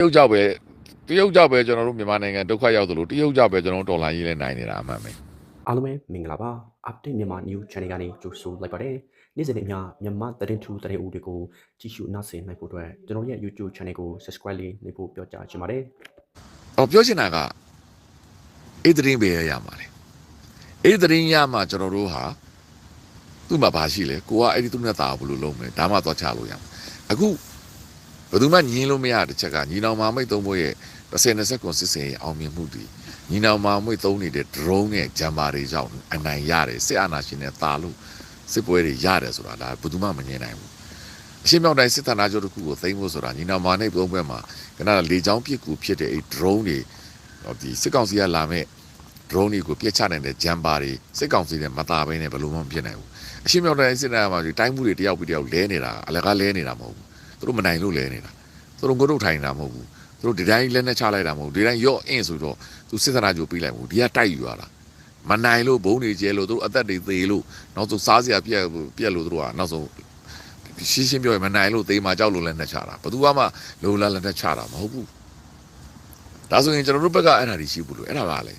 ရုတ်ကြောက်ပဲတရုတ်ကြောက်ပဲကျွန်တော်တို့မြန်မာနိုင်ငံဒုက္ခရောက်သလိုတရုတ်ကြောက်ပဲကျွန်တော်တို့ဒေါ်လာကြီးလဲနိုင်နေတာအမှန်ပဲအားလုံးပဲမင်္ဂလာပါ update မြန်မာ new channel ကနေကြိုဆိုလိုက်ပါတယ်နေ့စဉ်နဲ့အမျှမြန်မာသတင်းထူးသတင်းဦးတွေကိုကြည့်ရှုနားဆင်နိုင်ဖို့အတွက်ကျွန်တော်ရဲ့ YouTube channel ကို subscribe လေးလုပ်ဖို့ပြောကြားချင်ပါတယ်။အော်ပြောချင်တာကအဲ့ဒီသတင်းပဲရမှာလေ။အဲ့ဒီသတင်းရမှာကျွန်တော်တို့ဟာသူ့မှာဘာရှိလဲ။ကိုကအဲ့ဒီသူ့နဲ့တာဘယ်လိုလုပ်မလဲ။ဒါမှသွားချလို့ရမှာ။အခု ဘယ်သူမှညင်းလို့မရတဲ့ချက်ကညီနောင်မာမိတ်သုံးဖို့ရဲ့30 20ကွန်စစ်စင်ရဲ့အောင်မြင်မှုတည်ညီနောင်မာမိတ်သုံးနေတဲ့ drone နဲ့ဂျမ်ဘာတွေကြောင့်အနိုင်ရတယ်စစ်အာဏာရှင်နဲ့တာလို့စစ်ပွဲတွေရတယ်ဆိုတာဒါဘယ်သူမှမငြင်းနိုင်ဘူးအရှင်းမြောက်တိုင်းစစ်ဌာနချုပ်တစ်ခုကိုသိမ်းဖို့ဆိုတာညီနောင်မာနဲ့ပုံဘက်မှာကနလေချောင်းပစ်ကူဖြစ်တဲ့အဲ drone တွေဟောဒီစစ်ကောင်စီကလာမဲ့ drone တွေကိုပြစ်ချနိုင်တဲ့ဂျမ်ပါတွေစစ်ကောင်စီနဲ့မသားဘဲနဲ့ဘယ်လိုမှမဖြစ်နိုင်ဘူးအရှင်းမြောက်တိုင်းစစ်ဌာနမှာဒီတိုင်းမှုတွေတယောက်ပြီးတယောက်လဲနေတာအလကားလဲနေတာမဟုတ်ဘူး သူတို့မနိုင်လို့လဲနေတာသူတို့ကိုတို့ထိုင်နေတာမဟုတ်ဘူးသူတို့ဒီတိုင်းလက်နဲ့ချလိုက်တာမဟုတ်ဘူးဒီတိုင်းရော့အင်းဆိုတော့သူစစ်ဌာနချုပ်ပြီးလိုက်ဘူးဒီကတိုက်ယူရတာမနိုင်လို့ဘုံတွေကျဲလို့သူတို့အသက်တွေသေးလို့နောက်ဆုံးစားစရာပြက်ပြက်လို့သူတို့ကနောက်ဆုံးရှင်းရှင်းပြောရင်မနိုင်လို့သေမာကြောက်လို့လည်းနဲ့ချတာဘယ်သူမှလိုလားလည်းနဲ့ချတာမဟုတ်ဘူးဒါဆိုရင်ကျွန်တော်တို့ဘက်ကအဲ့ဒါတွေရှိဘူးလို့အဲ့ဒါပါလေ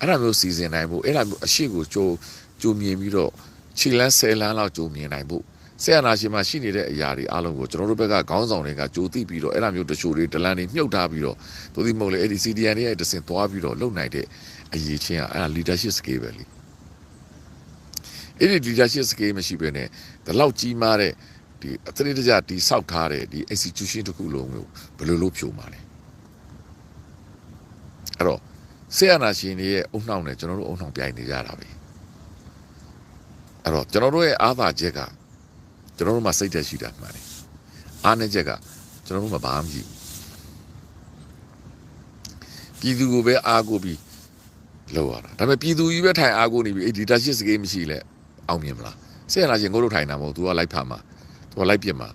အဲ့ဒါမျိုးစီစဉ်နိုင်ဖို့အဲ့ဒါမျိုးအရှိကိုကြိုးကြိုးမြင်ပြီးတော့ခြေလန်းဆယ်လန်းလောက်ကြိုးမြင်နိုင်ဖို့ ဆရာနာရှင်မှာရှိနေတဲ့အရာတွေအားလုံးကိုကျွန်တော်တို့ဘက်ကခေါင်းဆောင်တွေကကြိုးသိပြီးတော့အဲ့ဒါမျိုးတချို့တွေဒလန်တွေမြုပ်ထားပြီးတော့သို့သည်မဟုတ်လေအဲ့ဒီ CDN တွေရဲ့တစင်သွားပြီးတော့လုပ်နိုင်တဲ့အရေးချင်းကအဲ့ဒါ leadership skill ပဲလေအဲ့ဒီ leadership skill မရှိဘဲနဲ့ဒီလောက်ကြီးမားတဲ့ဒီအသတိတကျဒီဆောက်ထားတဲ့ဒီ institution တစ်ခုလုံးကိုဘယ်လိုလုပ်ဖြိုးမှာလဲအဲ့တော့ဆရာနာရှင်တွေရဲ့အုံနှောင်းနဲ့ကျွန်တော်တို့အုံနှောင်းပြိုင်နေကြတာပဲအဲ့တော့ကျွန်တော်တို့ရဲ့အားသာချက်က ကျွန်တော်တို့မှာစိတ်သက်ရှိတာမှန်တယ်အားနည်းချက်ကကျွန်တော်တို့မှာဘာမှမရှိဘူးပြည်သူကိုပဲအားကိုပြီးလောက်ရတာဒါပေမဲ့ပြည်သူကြီးပဲထိုင်အားကိုနေပြီးအဲ့ဒီ leadership skill မရှိလဲအောင်မြင်မလားဆရာနာရှင်ကိုတို့ထိုင်တာမဟုတ် तू ကလိုက်ဖမ်းမှာသူကလိုက်ပြစ်မှာ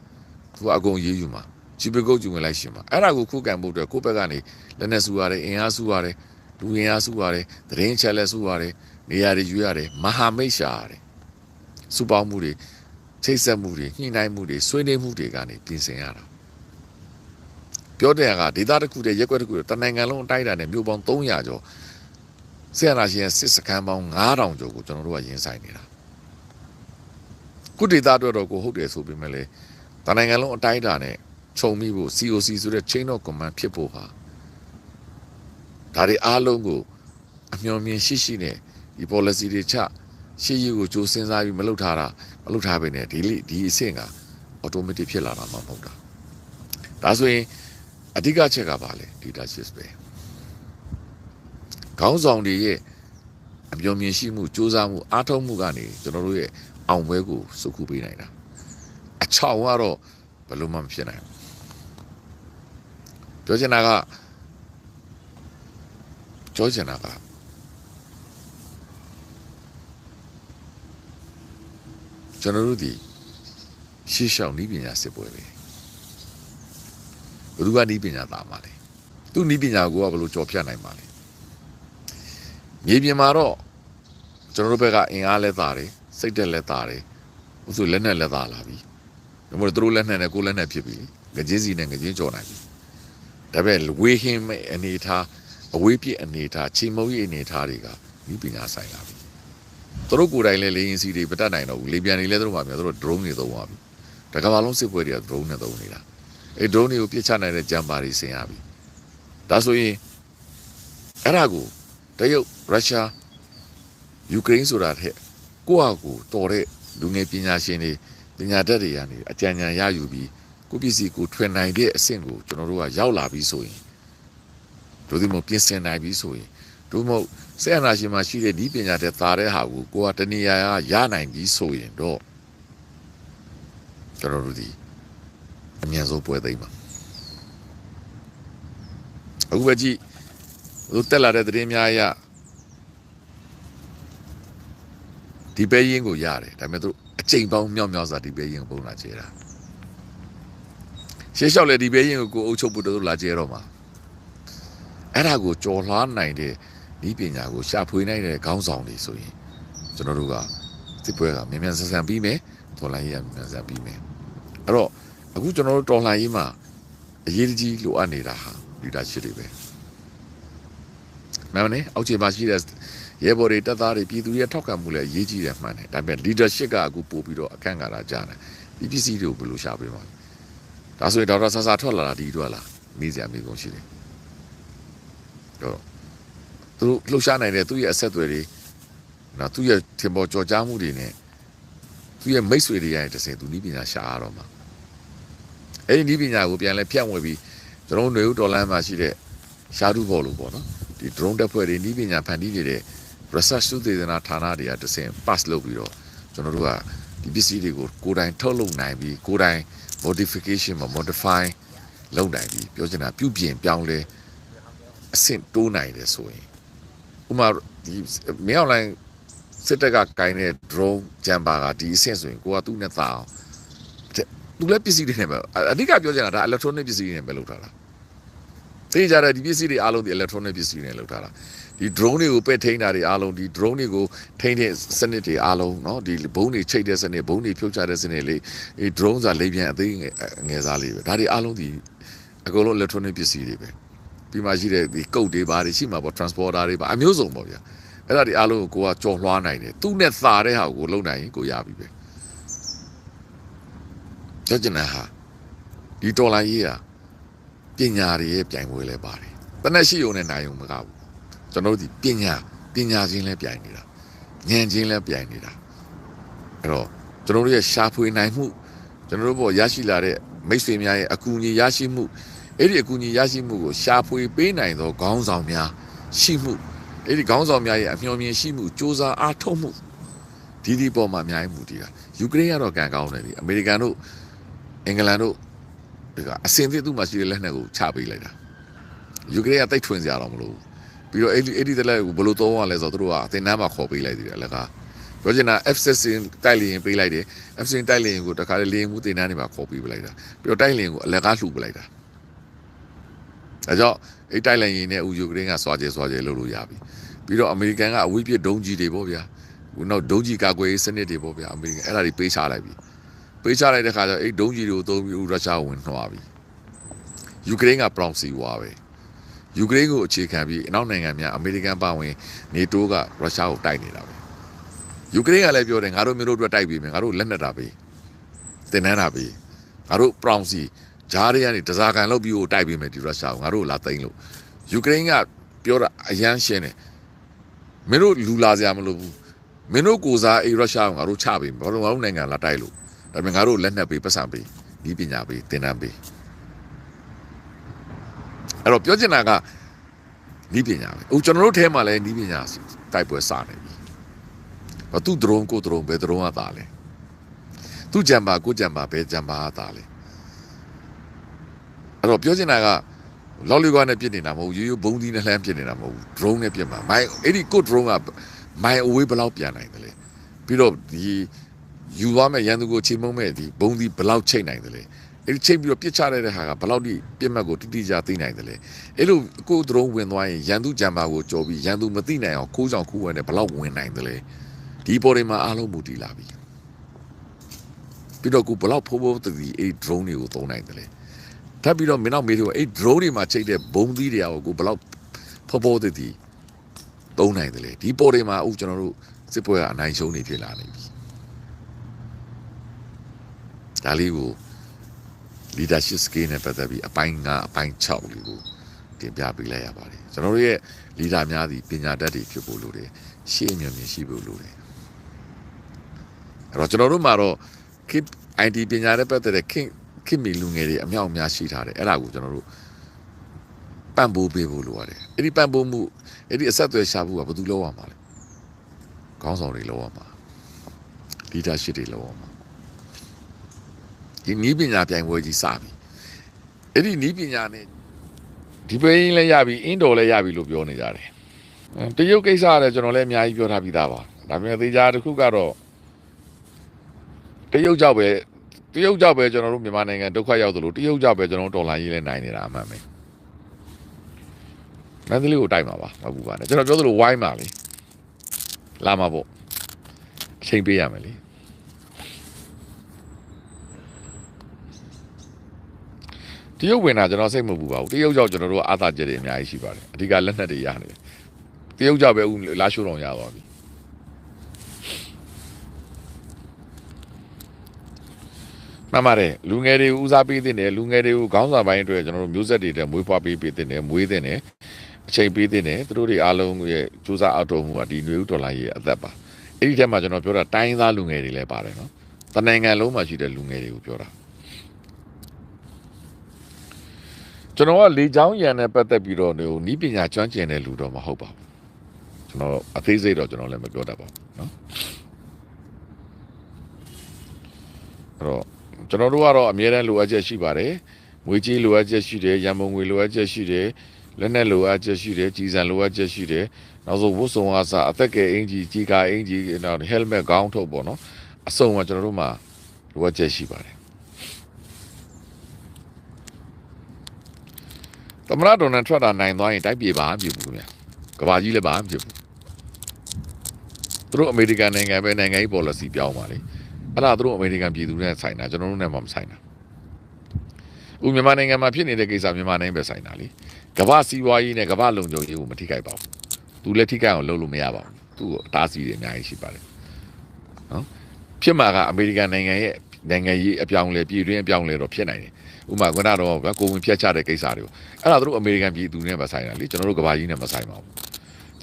သူကအကုန်ရေးယူမှာဂျီပကုတ်ဂျူဝင်လိုက်ရှင်မှာအဲ့ဒါကိုခုခံဖို့အတွက်ကိုယ့်ဘက်ကနေလက်နဲ့ဆူရတယ်အင်အားဆူရတယ်လူအင်အားဆူရတယ်သတင်းချက်လက်ဆူရတယ်နေရာတွေယူရတယ်မဟာမိတ်ရှာရတယ်စူပေါင်းမှုတွေ ချိတ်ဆက်မှုတွေညှိနှိုင်းမှုတွေဆွေးနွေးမှုတွေကနေပြင်ဆင်ရတာပြောတဲ့ကဒေသတစ်ခုတည်းရက်ွက်တစ်ခုတည်းတနိုင်ငံလုံးအတိုင်းအတာနဲ့မြို့ပေါင်း300ကျော်ဆရာနာရှင်ရဲ့စစ်စခန်းပေါင်း9000ကျော်ကိုကျွန်တော်တို့ကရင်ဆိုင်နေတာကုဒေတာအတွက်တော့ကိုဟုတ်တယ်ဆိုပေမဲ့လေတနိုင်ငံလုံးအတိုင်းအတာနဲ့ခြုံမိဖို့ COC ဆိုတဲ့ chain of command ဖြစ်ဖို့ဟာဒါတွေအားလုံးကိုအမျှော်မြင်ရှိရှိနဲ့ဒီ policy တွေချ ရှေ့ရေးကိုကြိုးစဉ်းစားပြီးမလုပ်ထားတာမလုပ်ထားပဲနဲ့ဒီလိဒီအဆင့်က automatic ဖြစ်လာတာမှမဟုတ်တာဒါဆိုရင်အဓိကချက်ကပါလေ leadership ပဲခေါင်းဆောင်တွေရဲ့အမျှော်မြင်ရှိမှုစူးစမ်းမှုအားထုတ်မှုကနေကျွန်တော်တို့ရဲ့အောင်ပွဲကိုစုခုပေးနိုင်တာအချောင်ကတော့ဘယ်လိုမှမဖြစ်နိုင်ဘူးပြောချင်တာကပြောချင်တာက ကျွန်တော်တို့ဒီရှေ့ရှောင်းဤပညာစစ်ပွဲပဲဘယ်သူကဤပညာသားမှာလဲသူဤပညာကိုကဘယ်လိုကြော်ဖြတ်နိုင်မှာလဲမြေပြင်မှာတော့ကျွန်တော်တို့ဘက်ကအင်အားလဲသားတယ်စိတ်တက်လက်သားတယ်ဥဆိုလက်နဲ့လက်သားလာပြီဒါမှမဟုတ်သူတို့လက်နဲ့နဲ့ကိုယ်လက်နဲ့ဖြစ်ပြီငကြင်းစီနဲ့ငကြင်းကြော်နိုင်ပြီဒါပေမဲ့ဝေဟင်းမဲ့အနေထားအဝေးပြစ်အနေထားချိန်မုံကြီးအနေထားတွေကဒီပညာဆိုင်လာပြီ သူတို့ကိုယ်တိုင်လည်းလေရင်စီတွေမတက်နိုင်တော့ဘူးလေပြန်နေလဲသူတို့မှမြန်သူတို့ drone တွေသုံးသွားပြီတကမ္ဘာလုံးစစ်ပွဲတွေက drone နဲ့သုံးနေတာအဲ drone တွေကိုပြစ်ချနိုင်တဲ့ဂျမ်ပါတွေဆင်ရပြီဒါဆိုရင်အဲ့ဒါကိုတရုတ်ရုရှားယူကရိန်းဆိုတာတဲ့ကိုယ့်ဟာကိုယ်တော်တဲ့လူငယ်ပညာရှင်တွေပညာတတ်တွေကနေအကြံဉာဏ်ရယူပြီးကိုယ့်ပစ္စည်းကိုထွင်နိုင်တဲ့အဆင့်ကိုကျွန်တော်တို့ကရောက်လာပြီးဆိုရင်တို့ဒီမို့ပြင်ဆင်နိုင်ပြီးဆိုရင် တို့မို့ဆရာနာရှင်မှာရှိတဲ့ဒီပညာတဲ့သားတဲ့ဟာကိုကိုကတဏှာရနိုင်ပြီးဆိုရင်တော့ကျွန်တော်တို့ဒီအမြန်ဆုံးပွဲသိမ်းပါအခုပဲကြည့်တို့တက်လာတဲ့သတင်းများအရဒီပဲရင်ကိုရတယ်ဒါပေမဲ့သူအချိန်ပေါင်းမြောက်မြောက်စွာဒီပဲရင်ကိုပုံလာကျဲတာရှေ့လျှောက်လေဒီပဲရင်ကိုကိုအုပ်ချုပ်ဖို့တို့လာကျဲတော့မှာအဲ့ဒါကိုကြော်လွှားနိုင်တဲ့ ဒီပညာကိုရှာဖွေနိုင်တဲ့ခေါင်းဆောင်တွေဆိုရင်ကျွန်တော်တို့ကစစ်ပွဲကမြန်မြန်ဆန်ဆန်ပြီးမယ်တော်လိုင်းရေးကမြန်မြန်ဆန်ပြီးမယ်အဲ့တော့အခုကျွန်တော်တို့တော်လှန်ရေးမှာအရေးတကြီးလိုအပ်နေတာဟာ leadership တွေပဲမှန်ပါနဲ့အောက်ခြေမှာရှိတဲ့ရဲဘော်တွေတပ်သားတွေပြည်သူတွေထောက်ခံမှုလည်းအရေးကြီးတယ်မှန်တယ်ဒါပေမဲ့ leadership ကအခုပို့ပြီးတော့အခန့်ကဏ္ဍကြားတယ်ဒီပစ္စည်းတွေကိုဘယ်လိုရှာပေးမှာလဲဒါဆိုရင်ဒေါက်တာဆာဆာထွက်လာတာဒီအတွက်လားမေးစရာမေးကုန်ရှိတယ်တော့ သူတို့လှုပ်ရှားနိုင်တဲ့သူ့ရဲ့အဆက်အသွယ်တွေနော်သူ့ရဲ့ထင်ပေါ်ကြော်ကြားမှုတွေနဲ့သူ့ရဲ့မိတ်ဆွေတွေရဲ့တစင်သူနီးပညာရှာရတော့မှာအဲ့ဒီနီးပညာကိုပြန်လဲဖြန့်ဝေပြီးကျွန်တော်တို့ຫນွေဦးဒေါ်လန်မှာရှိတဲ့ရှားတူဘော်လို့ပေါ့နော်ဒီ drone တက်ဖွဲ့တွေနီးပညာဖန်တီးနေတဲ့ research သုတေသနဌာနတွေကတစင် pass လုပ်ပြီးတော့ကျွန်တော်တို့ကဒီပစ္စည်းတွေကိုကိုယ်တိုင်ထုတ်လုပ်နိုင်ပြီးကိုယ်တိုင် modification မှာ modify လုပ်နိုင်ပြီးပြောချင်တာပြုပြင်ပြောင်းလဲအဆင့်တိုးနိုင်တယ်ဆိုရင် ဥပမာဒီမင်းအွန်လိုင်းစစ်တပ်ကကင်တဲ့ drone ဂျမ်ပါကဒီအဆင့်ဆိုရင်ကိုကသူ့နဲ့သာအောင်သူလည်းပစ္စည်းတွေနဲ့ပဲအဓိကပြောချင်တာဒါ electronic ပစ္စည်းတွေနဲ့ပဲလုပ်ထားတာသိကြတယ်ဒီပစ္စည်းတွေအားလုံးဒီ electronic ပစ္စည်းတွေနဲ့လုပ်ထားတာဒီ drone တွေကိုပက်ထိန်းတာတွေအားလုံးဒီ drone တွေကိုထိန်းတဲ့စနစ်တွေအားလုံးเนาะဒီဘုံတွေချိတ်တဲ့စနစ်ဘုံတွေဖြုတ်ချတဲ့စနစ်လေးဒီ drone ဆိုတာလေပြန်အသေးငယ်ငယ်စားလေးပဲဒါတွေအားလုံးဒီအကုန်လုံး electronic ပစ္စည်းတွေပဲ ပြီးမှရှိတဲ့ဒီကုတ်တွေဘာတွေရှိမှာပေါ့ transporter တွေပါအမျိုးစုံပေါ့ဗျာအဲ့ဒါဒီအားလုံးကိုကိုကကြော်လွှားနိုင်တယ်သူ့နဲ့သာတဲ့ဟာကိုလုံနိုင်ရင်ကိုရပြီပဲကြောက်ကျင်တဲ့ဟာဒီတော်လိုင်းကြီးဟာပညာတွေရဲ့ပြိုင်ပွဲလဲပါတယ်တနက်ရှိုံနဲ့နိုင်ုံမကဘူးကျွန်တော်တို့ဒီပညာပညာချင်းလဲပြိုင်နေတာဉာဏ်ချင်းလဲပြိုင်နေတာအဲ့တော့ကျွန်တော်တို့ရဲ့ရှားဖွေနိုင်မှုကျွန်တော်တို့ဘောရရှိလာတဲ့မိတ်ဆွေများရဲ့အကူအညီရရှိမှု အဲ့ဒီအကူအညီရရှိမှုကိုရှားဖွေပေးနိုင်သောခေါင်းဆောင်များရှိမှုအဲ့ဒီခေါင်းဆောင်များရဲ့အမျှော်မြင်ရှိမှုစ조사အားထုတ်မှုဒီဒီပေါ်မှာအများကြီးမူတည်တာယူကရိန်းကတော့ကံကောင်းတယ်ဒီအမေရိကန်တို့အင်္ဂလန်တို့ဒီကအစင်သစ်သူ့မှာရှိတဲ့လက်နက်ကိုချပေးလိုက်တာယူကရိန်းကတိတ်ထွင်စရာတော့မလိုဘူးပြီးတော့အဲ့ဒီအဲ့ဒီတလက်ကိုဘယ်လိုသုံးရလဲဆိုတော့သူတို့ကအတင်နှမ်းမှာခေါ်ပေးလိုက်သေးတယ်လက်ကပြောချင်တာ F16 တိုက်လျင်ပေးလိုက်တယ် F16 တိုက်လျင်ကိုတခါလေလေရင်မှုတင်နှမ်းတွေမှာခေါ်ပေးပလိုက်တာပြီးတော့တိုက်လျင်ကိုအလက်ကလှူပလိုက်တာ အဲကြောင့်အဲ့တိုက်လျင်နဲ့ဦးယူကရိန်းကစွာကျဲစွာကျဲလုပ်လို့ရပြီပြီးတော့အမေရိကန်ကအဝေးပြစ်ဒုံးကြီးတွေပေါ့ဗျာခုနောက်ဒုံးကြီးကာကွယ်ရေးစနစ်တွေပေါ့ဗျာအမေရိကန်အဲ့ဒါတွေပေးချလိုက်ပြီပေးချလိုက်တဲ့ခါကျတော့အဲ့ဒုံးကြီးတွေကိုသုံးပြီးရုရှားဝင်နှွားပြီယူကရိန်းကပရောင်စီဝါပဲယူကရိန်းကိုအခြေခံပြီးအနောက်နိုင်ငံများအမေရိကန်ပါဝင်နေတိုးကရုရှားကိုတိုက်နေတာပဲယူကရိန်းကလည်းပြောတယ်ငါတို့မျိုးတို့အတွက်တိုက်ပြီးမယ်ငါတို့လက်နက်တာပေးတင်နန်းတာပေးငါတို့ပရောင်စီ ဂျားတွေကနေတစားကန်လုပ်ပြီးကိုတိုက်ပြီးမယ်ဒီရုရှားကိုငါတို့လာသိမ်းလို့ယူကရိန်းကပြောတာအရန်ရှင်းတယ်မင်းတို့လူလာစရာမလိုဘူးမင်းတို့ကိုစားအေရုရှားကိုငါတို့ချပေးမယ်ဘာလို့ငါတို့နိုင်ငံလာတိုက်လို့ဒါပေမဲ့ငါတို့လက်နက်ပေးပတ်စံပေးဒီပညာပေးတင်နန်းပေးအဲ့တော့ပြောချင်တာကဒီပညာပဲဟိုကျွန်တော်တို့ထဲမှာလည်းဒီပညာတိုက်ပွဲစနေပြီဘာသူဒရုန်းကိုဒရုန်းဘယ်ဒရုန်းကတာလဲသူဂျမ်ပါကိုဂျမ်ပါဘယ်ဂျမ်ပါကတာလဲ အဲ့တော့ပြောချင်တာကလော်လီကွာနဲ့ပြစ်နေတာမဟုတ်ဘူးရိုးရိုးဘုံသီးနဲ့လှမ်းပြစ်နေတာမဟုတ်ဘူး drone နဲ့ပြစ်မှာမိုင်အဲ့ဒီကို drone ကမိုင်အဝေးဘယ်လောက်ပြန်နိုင်တယ်လဲပြီးတော့ဒီယူသွားမဲ့ရန်သူကိုချိန်မုံမဲ့ဒီဘုံသီးဘယ်လောက်ချိန်နိုင်တယ်လဲအဲ့ဒီချိန်ပြီးတော့ပြစ်ချရတဲ့ဟာကဘယ်လောက်ထိပြစ်မှတ်ကိုတိတိကျသိနိုင်တယ်လဲအဲ့လိုကို drone ဝင်သွားရင်ရန်သူဂျမ်ပါကိုကြော်ပြီးရန်သူမသိနိုင်အောင်ခိုးဆောင်ခိုးဝင်တယ်ဘယ်လောက်ဝင်နိုင်တယ်လဲဒီပေါ်တွေမှာအားလုံးမူတည်လာပြီပြီးတော့ကိုဘယ်လောက်ဖိုးဖိုးတည်အဲ့ drone တွေကိုသုံးနိုင်တယ်လဲ ထပ်ပြီးတော့မင်းတို့မေးလို့အဲ့ drone တွေမှာချိန်တဲ့ဘုံသီးတွေကိုကိုဘယ်လောက်ဖိုးဖိုးတည်သုံးနိုင်တယ်လေဒီပေါ်တွေမှာအခုကျွန်တော်တို့စစ်ပွဲကအနိုင်ရှုံးနေဖြစ်လာနေပြီဒါလေးကို leadership skill နဲ့ပတ်သက်ပြီးအပိုင်း9အပိုင်း6လေးကိုတင်ပြပေးလိုက်ရပါတယ်ကျွန်တော်တို့ရဲ့ leader များသည်ပညာတတ်တွေဖြစ်ဖို့လိုတယ်ရှေ့အမြင်မြင်ရှိဖို့လိုတယ်အဲ့တော့ကျွန်တော်တို့မှာတော့ keep IT ပညာနဲ့ပတ်သက်တဲ့ခင် ခင်မီလူငယ်တွေအမြောက်အများရှိထားတယ်အဲ့ဒါကိုကျွန်တော်တို့ပံ့ပိုးပေးဖို့လိုရတယ်အဲ့ဒီပံ့ပိုးမှုအဲ့ဒီအဆက်အသွယ်ရှာဖို့ကဘယ်သူလုပ်ရမှာလဲခေါင်းဆောင်တွေလုပ်ရမှာ leadership တွေလုပ်ရမှာဒီနီးပညာပြိုင်ပွဲကြီးစပြီအဲ့ဒီနီးပညာနဲ့ဒီပိန်းလည်းရပြီအင်းတော်လည်းရပြီလို့ပြောနေကြတယ်အဲတရုတ်ကိစ္စကလည်းကျွန်တော်လည်းအများကြီးပြောထားပြီးသားပါဒါပေမဲ့သေချာတစ်ခုကတော့တရုတ်ကြောက်ပဲ တရုတ်ကြောက်ပဲကျွန်တော်တို့မြန်မာနိုင်ငံဒုက္ခရောက်သလိုတရုတ်ကြောက်ပဲကျွန်တော်တို့ဒေါ်လာကြီးလည်းနိုင်နေတာအမှန်ပဲမန္တလေးကိုတိုက်မှာပါမဟုတ်ဘူးပါနဲ့ကျွန်တော်ပြောသလိုဝိုင်းပါလေလာမှာပေါ့အချိန်ပေးရမယ်လေတတရုတ်ဝင်တာကျွန်တော်စိတ်မပူပါဘူးတရုတ်ကြောင့်ကျွန်တော်တို့အာသာချက်တွေအများကြီးရှိပါတယ်အဓိကလက်နက်တွေရနေတယ်တရုတ်ကြောင့်ပဲဦးလာရှိုးတော်ရသွားပြီ မှန်ပါတယ်လူငယ်တွေကိုဦးစားပေးတဲ့တယ်လူငယ်တွေကိုခေါင်းဆောင်ပိုင်းအတွက်ကျွန်တော်တို့မျိုးဆက်တွေတဲ့မွေးဖွားပေးပေးတဲ့တယ်မွေးတဲ့တယ်အချိန်ပေးတဲ့တယ်သူတို့တွေအားလုံးရဲ့စူးစမ်းအောက်တော်မှုကဒီຫນွေဥဒေါ်လာရဲ့အသက်ပါအဲ့ဒီထက်မှာကျွန်တော်ပြောတာတိုင်းသားလူငယ်တွေလည်းပါတယ်နော်တနိုင်ငံလုံးမှာရှိတဲ့လူငယ်တွေကိုပြောတာ ကျွန်တော်ကလေချောင်းရံနဲ့ပတ်သက်ပြီးတော့ဟိုနီးပညာကျွမ်းကျင်တဲ့လူတော့မဟုတ်ပါဘူးကျွန်တော်အသေးစိတ်တော့ကျွန်တော်လည်းမပြောတတ်ပါဘူးเนาะအဲ့တော့ ကျွန်တော်တို့ကတော့အမြဲတမ်းလိုအပ်ချက်ရှိပါတယ်ငွေကြေးလိုအပ်ချက်ရှိတယ်ရန်ပုံငွေလိုအပ်ချက်ရှိတယ်လက်နက်လိုအပ်ချက်ရှိတယ်ကြီးစံလိုအပ်ချက်ရှိတယ်နောက်ဆုံးဝတ်စုံအားစအသက်ကဲအင်ကြီးကြီးကာအင်ကြီးနောက် helmet ကောင်းထုတ်ပေါ့နော်အစုံကကျွန်တော်တို့မှာလိုအပ်ချက်ရှိပါတယ်သမ္မတဒေါ်နယ်ထရတ်တာနိုင်သွားရင်တိုက်ပြေပါမဖြစ်ဘူးခင်ဗျာကဘာကြီးလည်းပါမဖြစ်ဘူးသူတို့အမေရိကန်နိုင်ငံပဲနိုင်ငံရေး policy ပြောင်းပါလေ အဲ့ဒါသူတို့အမေရိကန်ပြည်သူနဲ့ဆိုင်တာကျွန်တော်တို့နဲ့မှမဆိုင်တာဥမြန်မာနိုင်ငံမှာဖြစ်နေတဲ့ကိစ္စမြန်မာနိုင်ငံပဲဆိုင်တာလေကမ္ဘာစီးပွားရေးနဲ့ကမ္ဘာလုံခြုံရေးကိုမထိခိုက်ပါဘူးသူလည်းထိခိုက်အောင်လုပ်လို့မရပါဘူးသူ့ကိုအတားဆီးတွေအများကြီးရှိပါတယ်နော်ဖြစ်မှာကအမေရိကန်နိုင်ငံရဲ့နိုင်ငံရေးအပြောင်းအလဲပြည်တွင်းအပြောင်းအလဲတော့ဖြစ်နိုင်တယ်ဥပမာကတော့ဗျာကိုဝင်ဖြတ်ချတဲ့ကိစ္စတွေကိုအဲ့ဒါတို့အမေရိကန်ပြည်သူနဲ့မဆိုင်တာလေကျွန်တော်တို့ကဘာကြီးနဲ့မဆိုင်ပါဘူး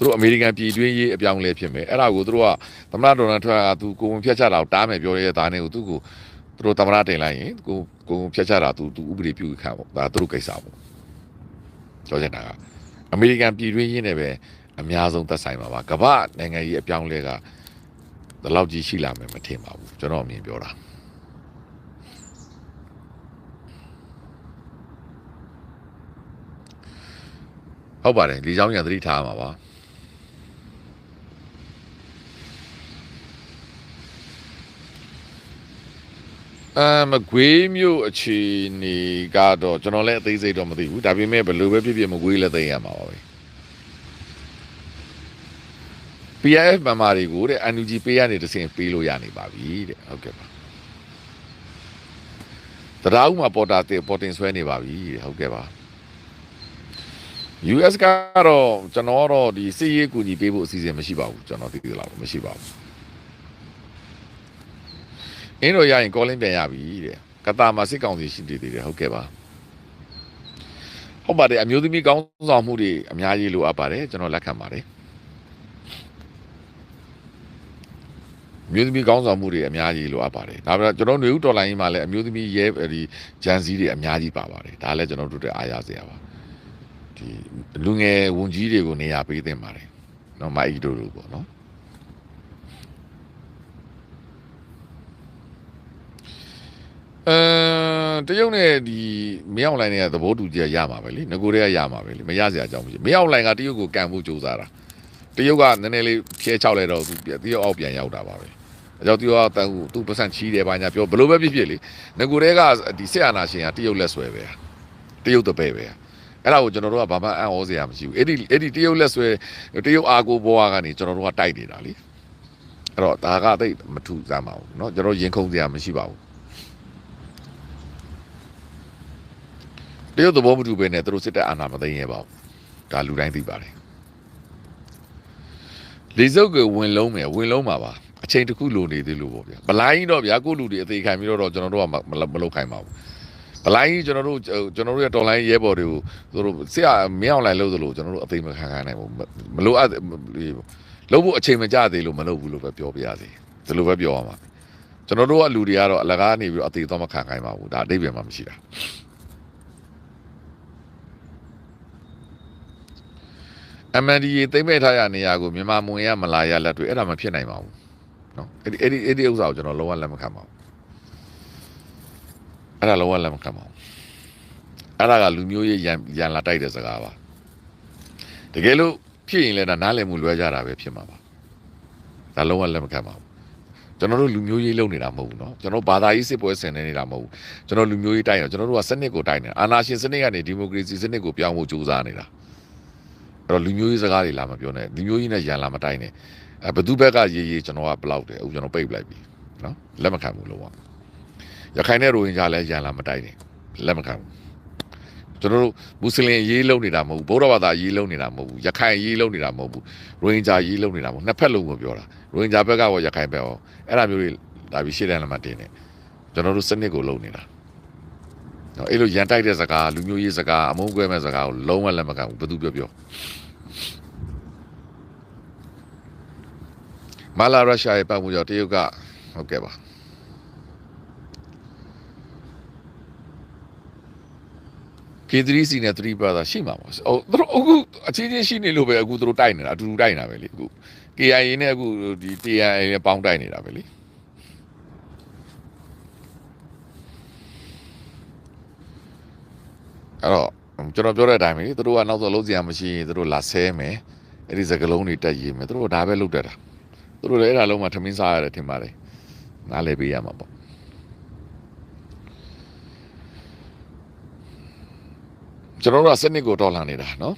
သူတို့အမေရိကန်ပြည်တွင်းရေးအပြောင်းလဲဖြစ်မယ်အဲ့ဒါကိုသူတို့ကသမ္မတဒေါ်နယ်ထရန့်ကသူကိုဝင်ဖြတ်ချတာကိုတားမယ်ပြောရဲသားနဲ့ကိုသူ့ကိုသူတို့သမ္မတတင်လိုက်ရင်ကိုကိုဝင်ဖြတ်ချတာသူသူဥပဒေပြုခံပေါ့ဒါသူတို့ကိစ္စပေါ့ပြောချင်တာကအမေရိကန်ပြည်တွင်းရေးနဲ့ပဲအများဆုံးသက်ဆိုင်ပါပါကမ္ဘာနိုင်ငံရေးအပြောင်းလဲကဒီလောက်ကြီးရှိလာမယ်မထင်ပါဘူးကျွန်တော်အမြင်ပြောတာဟုတ်ပါတယ်ဒီเจ้าညာသတိထားရမှာပါ အမ်မကွေးမျိုးအခြေအနေကတော့ကျွန်တော်လည်းအသေးစိတ်တော့မသိဘူးဒါပေမဲ့ဘယ်လိုပဲဖြစ်ဖြစ်မကွေးလည်းသိရမှာပါပဲ PIF မမာတွေကိုတဲ့ NUG ပေးရနေတစင်ပေးလို့ရနေပါပြီတဲ့ဟုတ်ကဲ့ပါတရားဥမှာပေါ်တာတဲ့ပေါ်တင်ဆွဲနေပါပြီတဲ့ဟုတ်ကဲ့ပါ US ကတော့ကျွန်တော်တော့ဒီစီးရေးကူညီပေးဖို့အစီအစဉ်မရှိပါဘူးကျွန်တော်သိသလားမရှိပါဘူး အင်းတို့ရရင် calling ပြန်ရပြီတဲ့ကတာမှာစစ်ကောင်စီရှိသေးတယ်ဟုတ်ကဲ့ပါဟုတ်ပါတယ်အမျိုးသမီးကောင်းဆောင်မှုတွေအများကြီးလိုအပ်ပါတယ်ကျွန်တော်လက်ခံပါတယ်အမျိုးသမီးကောင်းဆောင်မှုတွေအများကြီးလိုအပ်ပါတယ်ဒါပေမဲ့ကျွန်တော်ຫນွေဦးတော်လိုင်းကြီးမှာလည်းအမျိုးသမီးရဲဒီဂျန်စီတွေအများကြီးပါပါတယ်ဒါလည်းကျွန်တော်တို့တွေအားရစရာပါဒီလူငယ်ဝန်ကြီးတွေကိုနေရာပေးသင့်ပါတယ်။နော်မိုက်တို့တို့ပေါ့နော်။ အဲတရုတ်နဲ့ဒီမင်းအောင်လိုင်းနဲ့ကသဘောတူကြရမှာပဲလေငကိုတွေကရမှာပဲလေမရစရာအကြောင်းမရှိမင်းအောင်လိုင်းကတရုတ်ကိုကန်ဖို့ကြိုးစားတာတရုတ်ကနည်းနည်းလေးဖြဲချောက်လိုက်တော့သူတရုတ်အောက်ပြန်ရောက်တာပါပဲအကြောင်းတရုတ်ကတန်ဟူသူပတ်စံချီးတယ်ဘာညာပြောဘလို့ပဲဖြစ်ဖြစ်လေငကိုတွေကဒီစစ်အာဏာရှင်ကတရုတ်လက်ဆွဲပဲတရုတ်တပည့်ပဲ အဲ့ဒါကိုကျွန်တော်တို့ကဘာမှအံ့ဩစရာမရှိဘူးအဲ့ဒီအဲ့ဒီတရုတ်လက်ဆွဲတရုတ်အာကိုဘွားကနေကျွန်တော်တို့ကတိုက်နေတာလीအဲ့တော့ဒါကတိတ်မထူစမ်းပါဘူးเนาะကျွန်တော်ရင်ခုန်စရာမရှိပါဘူး တရုတ်သဘောမတူပဲနဲ့သူတို့စစ်တပ်အာဏာမသိမ်းရပါဘူးဒါလူတိုင်းသိပါတယ်လေစုပ်ကဝင်လုံးမယ်ဝင်လုံးမှာပါအချိန်တစ်ခုလိုနေသေးလို့ပေါ့ဗျာဗလိုင်းတော့ဗျာကိုလူတွေအသေးခံပြီးတော့ကျွန်တော်တို့ကမလုပ်ခိုင်းပါဘူးဘလိုင်းကျွန်တော်တို့ကျွန်တော်တို့ရဲ့တော်လိုင်းရဲဘော်တွေကိုသူတို့ဆရာမင်းအောင်လိုင်းလို့သလိုကျွန်တော်တို့အသိမခံခိုင်းနိုင်ဘူးမလို့အလို့ဖို့အချိန်မကြသေးလို့မလုပ်ဘူးလို့ပဲပြောပြရစီဒီလိုပဲပြောရမှာကျွန်တော်တို့ကလူတွေကတော့အလကားနေပြီးတော့အသေးတော့မခံခိုင်းပါဘူးဒါအတိတ်ပဲမှမရှိတာ အမန်ဒီရေသိမ့်မဲ့ထားရနေရာကိုမြန်မာမဝင်ရမလာရလက်တွေအဲ့ဒါမဖြစ်နိုင်ပါဘူးเนาะအဲ့ဒီအဲ့ဒီအဲ့ဒီဥစ္စာကိုကျွန်တော်လုံးဝလက်မခံပါဘူး အဲ့ဒါလုံးဝလက်မခံပါဘူးအဲ့ဒါကလူမျိုးရေးရန်ရန်လာတိုက်တဲ့စကားပါတကယ်လို့ဖြစ်ရင်လည်းဒါနားလည်မှုလွဲကြတာပဲဖြစ်မှာပါဒါလုံးဝလက်မခံပါဘူးကျွန်တော်တို့လူမျိုးရေးလုပ်နေတာမဟုတ်ဘူးเนาะကျွန်တော်ဘာသာရေးစစ်ပွဲဆင်နေနေတာမဟုတ်ဘူးကျွန်တော်လူမျိုးရေးတိုက်ရကျွန်တော်တို့ကစနစ်ကိုတိုက်နေတာအာဏာရှင်စနစ်ကနေဒီမိုကရေစီစနစ်ကိုပြောင်းဖို့ကြိုးစားနေတာ အဲ့တော့လူမျိုးရေးစကားတွေလာမပြောနဲ့လူမျိုးရေးနဲ့ရန်လာမတိုင်းနဲ့အဲဘသူဘက်ကရေးရေးကျွန်တော်ကဘလောက်တယ်အခုကျွန်တော်ပိတ်လိုက်ပြီနော်လက်မခံဘူးလို့ပါရခိုင်နဲ့ရိုဟင်ဂျာလည်းရန်လာမတိုင်းနဲ့လက်မခံဘူးကျွန်တော်တို့မွတ်စလင်ရေးလုံးနေတာမဟုတ်ဘူးဗုဒ္ဓဘာသာရေးလုံးနေတာမဟုတ်ဘူးရခိုင်ရေးလုံးနေတာမဟုတ်ဘူးရိုဟင်ဂျာရေးလုံးနေတာမဟုတ်နှစ်ဖက်လုံးကိုပြောတာရိုဟင်ဂျာဘက်ကရောရခိုင်ဘက်ရောအဲ့ဒါမျိုးတွေဒါပြီးရှေ့တန်းလာမှတင်တယ်ကျွန်တော်တို့စနစ်ကိုလုံးနေတာနော်အဲ့လိုရန်တိုက်တဲ့စကားလူမျိုးရေးစကားအမုန်းကွဲမဲ့စကားကိုလုံးဝလက်မခံဘူးဘယ်သူပြောပြော မာလာရုရှားရဲ့ပတ်မှုကြောင့်တရုတ်ကဟုတ်ကဲ့ပါ K3C နဲ့3 brother ရှိမှာပါ။အော်သူတို့အခုအချင်းချင်းရှိနေလို့ပဲအခုသူတို့တိုက်နေတာအတူတူတိုက်နေတာပဲလေအခု KIA နဲ့အခုဒီ TIA နဲ့ပေါင်းတိုက်နေတာပဲလေ။အဲ့တော့ကျွန်တော်ပြောတဲ့အတိုင်းပဲလေသူတို့ကနောက်တော့လုံးစရာမရှိရင်သူတို့လာဆဲမယ်။အဲ့ဒီစကလုံးတွေတက်ရေးမယ်သူတို့ကဒါပဲလုပ်တတ်တာ။ သူတို့လည်းအဲ့ဒါလုံးမှထမင်းစားရတယ်ထင်ပါတယ်။နားလည်ပေးရမှာပေါ့။ကျွန်တော်တို့ကစနစ်ကိုတော်လှန်နေတာနော်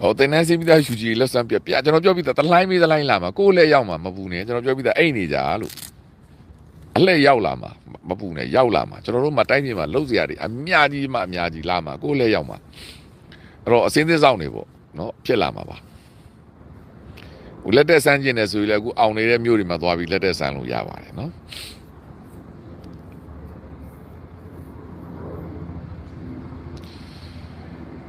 ဟောတင်းနေစီပြီးသားယူကြီးလက်စမ်းပြပြကျွန်တော်ပြောပြီးသားတလိုင်းမေးတလိုင်းလာမှာကိုယ်လည်းရောက်မှာမပူနဲ့ကျွန်တော်ပြောပြီးသားအိတ်နေကြလို့အလှည့်ရောက်လာမှာမပူနဲ့ရောက်လာမှာကျွန်တော်တို့မှတိုင်းပြည်မှာလှုပ်စရာတွေအများကြီးမှအများကြီးလာမှာကိုယ်လည်းရောက်မှာအဲ့တော့အစင်းသင်းဆောင်နေပေါ့နော်ဖြစ်လာမှာပါ ဟိုလက်တက်ဆန်းကျင်တယ်ဆိုရင်လည်းအခုအောင်နေတဲ့မြို့တွေမှာသွားပြီးလက်တက်ဆန်းလို့ရပါတယ်နော်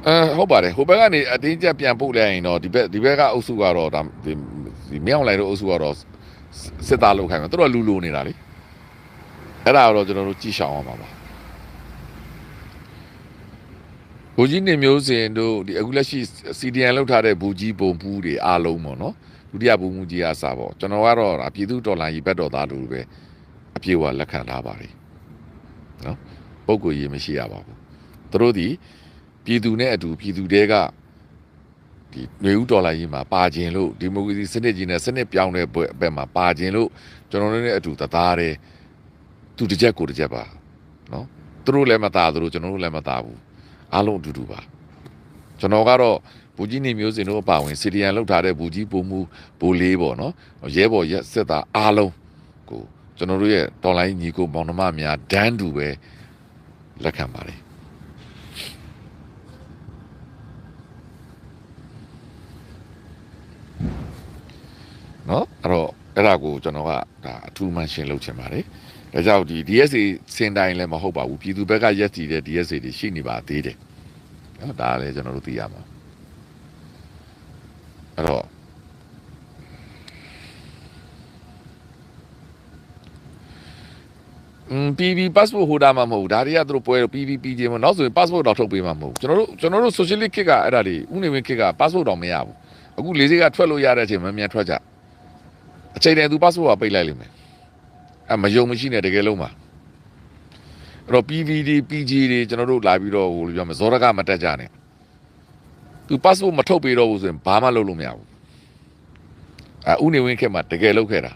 အဲဟုတ်ပါတယ်ဟိုဘက်ကနေအတင်းကျပ်ပြန်ပို့လိုက်ရင်တော့ဒီဘက်ဒီဘက်ကအုပ်စုကတော့ဒါဒီဒီမြောင်းလိုက်တဲ့အုပ်စုကတော့စစ်သားလောက်ခိုင်းမှာသူတို့ကလူလူနေတာလေအဲ့ဒါတော့ကျွန်တော်တို့ကြည့်ရှောင်အောင်ပါပါဘူကြီးနေမျိုးစင်တို့ဒီအခုလက်ရှိ CDN လောက်ထားတဲ့ဘူကြီးပုံပူးတွေအားလုံးပေါ့နော် ဒုတိယဘူမူကြီးအားစားပေါ့ကျွန်တော်ကတော့ဒါပြည်သူဒေါ်လာကြီးဘက်တော်သားလူပဲအပြေအဝလက်ခံထားပါတယ်နော်ပုံကိုရေးမရှိရပါဘူးသူတို့ဒီပြည်သူနဲ့အတူပြည်သူတဲကဒီຫນွေဦးဒေါ်လာကြီးမှာပါခြင်းလို့ဒီမိုကရေစီစနစ်ကြီးနဲ့စနစ်ပြောင်းတဲ့ဘက်ဘက်မှာပါခြင်းလို့ကျွန်တော်တို့နဲ့အတူတသားတယ်သူတစ်ချက်ကိုတစ်ချက်ပါနော်သူတို့လည်းမသားသူတို့ကျွန်တော်တို့လည်းမသားဘူးအားလုံးအတူတူပါကျွန်တော်ကတော့ဘူကြီးနေမျိုးစင်တို့အပါဝင်စီဒီယန်လောက်ထားတဲ့ဘူကြီးပုံမှုဘူလေးပေါ့နော်ရဲဘော်ရက်စစ်သားအားလုံးကိုကျွန်တော်တို့ရဲ့တော်လိုင်းညီကိုမောင်နှမများဒန်းတူပဲလက်ခံပါတယ်နော်အဲ့တော့အဲ့ဒါကိုကျွန်တော်ကဒါအထူးမှန်ရှင်းလုပ်ချင်ပါတယ်ဒါကြောင့်ဒီ DSA စင်တိုင်းလည်းမဟုတ်ပါဘူးပြည်သူဘက်ကရက်စီတဲ့ DSA တွေရှိနေပါသေးတယ်နော်ဒါလည်းကျွန်တော်တို့သိရမှာအဲ့တော့อืม PV passport holder မှာမဟုတ်ဘူးဒါတွေကသူတို့ပွဲ PV PJ မှာနောက်ဆိုရင် passport တော့ထုတ်ပေးမှာမဟုတ်ဘူးကျွန်တော်တို့ကျွန်တော်တို့ socialist ခစ်ကအဲ့ဒါတွေဥနေဝင်ခစ်က passport တော့မရဘူးအခုလေးစိတ်ကထွက်လို့ရတဲ့အချိန်မှမြန်ထွက်ကြအချိန်တည်းသူ passport ကပိတ်လိုက်လိမ့်မယ်အဲမယုံမရှိနဲ့တကယ်လုံးပါအဲ့တော့ PVD PG တွေကျွန်တော်တို့လာပြီးတော့ဟိုလိုပြောမယ်ဇောရကမတက်ကြနဲ့သူ passport မထုတ်ပေးတော့ဘူးဆိုရင်ဘာမှလုပ်လို့မရဘူးအဲဥနေဝင်းခက်မှာတကယ်လုပ်ခဲ့တာ